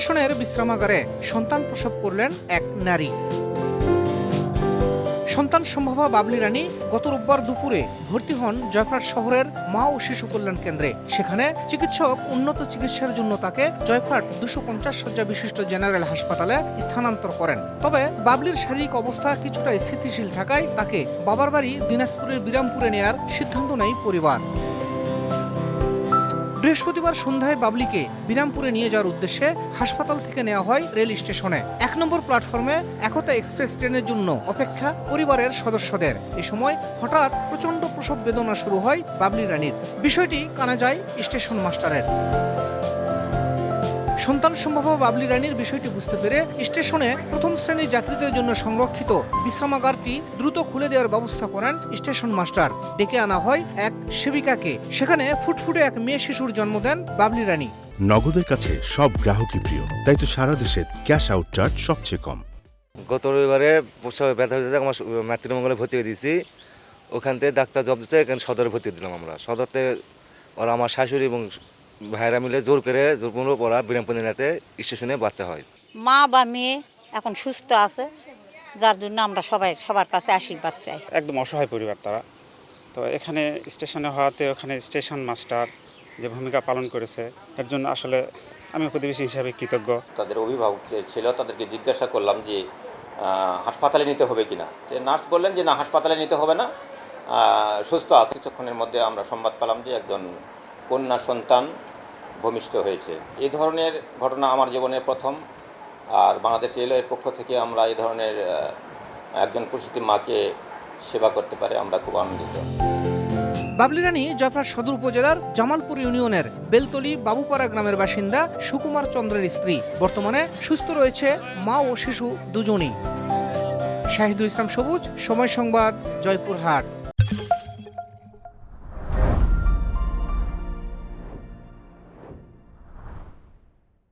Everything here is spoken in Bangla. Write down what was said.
স্টেশনের বিশ্রামাগারে সন্তান প্রসব করলেন এক নারী। সন্তান সম্ভবা বাবলি রানী গত রোববার দুপুরে ভর্তি হন জয়পুরহাট শহরের মা ও শিশু কল্যাণ কেন্দ্রে। সেখানে চিকিৎসক উন্নত চিকিৎসার জন্য তাকে জয়পুরহাট দুশো পঞ্চাশ শয্যা বিশিষ্ট জেনারেল হাসপাতালে স্থানান্তর করেন। তবে বাবলির শারীরিক অবস্থা কিছুটা স্থিতিশীল থাকায় তাকে বাবার বাড়ি দিনাজপুরের বিরামপুরে নেয়ার সিদ্ধান্ত নেয় পরিবার। বৃহস্পতিবার সন্ধ্যায় বাবলিকে বিরামপুরে নিয়ে যাওয়ার উদ্দেশ্যে হাসপাতাল থেকে নেওয়া হয় রেল স্টেশনে। এক নম্বর প্ল্যাটফর্মে একতা এক্সপ্রেস ট্রেনের জন্য অপেক্ষা পরিবারের সদস্যদের। এ সময় হঠাৎ প্রচণ্ড প্রসব বেদনা শুরু হয় বাবলি রানীর। বিষয়টি কানা যায় স্টেশন মাস্টারের। সন্তান সম্ভব বাবলি রানীর বিষয়টি বুঝতে পেরে স্টেশনে প্রথম শ্রেণির যাত্রীদের জন্য সংরক্ষিত বিশ্রামাগারটি দ্রুত খুলে দেওয়ার ব্যবস্থা করেন স্টেশন মাস্টার। ডেকে আনা হয় এক সেবিকাকে। সেখানে ফুটফুটে এক মেয়ে শিশুর জন্ম দেন বাবলি রানী। নগদের কাছে সব গ্রাহকই প্রিয় তাই তো সারা দেশে ক্যাশ আউট চার্জ সবচেয়ে কম। গত রবিবারে ব্যথা হয়েছে আমার মাতৃমঙ্গলে ভর্তি হয়ে দিয়েছি। ওখান থেকে ডাক্তার জব দিচ্ছে এখানে সদরে ভর্তি দিলাম আমরা। সদরতে ওরা আমার শাশুড়ি এবং ভাইরা মিলে জোর করে জোরপূর্ণ পড়া বিরামপন্দিনাতে স্টেশনে বাচ্চা হয়। মা বা মেয়ে এখন সুস্থ আছে যার জন্য আমরা সবাই সবার কাছে আশীর্বাদ চাই। একদম অসহায় পরিবার তারা। তো এখানে স্টেশনে হওয়াতে ওখানে স্টেশন মাস্টার যে ভূমিকা পালন করেছে এর জন্য আসলে আমি প্রতিবেশী হিসাবে কৃতজ্ঞ। তাদের অভিভাবক যে ছিল তাদেরকে জিজ্ঞাসা করলাম যে হাসপাতালে নিতে হবে কিনা? তো নার্স বললেন যে না হাসপাতালে নিতে হবে না। সুস্থ আছে। কিছুক্ষণের মধ্যে আমরা সংবাদ পেলাম যে একজন কন্যা সন্তান ভূমিষ্ঠ হয়েছে। এই ধরনের ঘটনা আমার জীবনে প্রথম, আর বাংলাদেশ রেলওয়ের পক্ষ থেকে আমরা এই ধরনের একজন প্রসূতি মাকে সেবা করতে পারে, আমরা খুব আনন্দিত। বাবলি রানী জয়পুরহাট সদর উপজেলার জামালপুর ইউনিয়নের বেলতলি বাবুপাড়া গ্রামের বাসিন্দা সুকুমার চন্দ্রের স্ত্রী। বর্তমানে সুস্থ রয়েছে মা ও শিশু দুজনই। শাহিদুল ইসলাম সবুজ, সময় সংবাদ, জয়পুরহাট।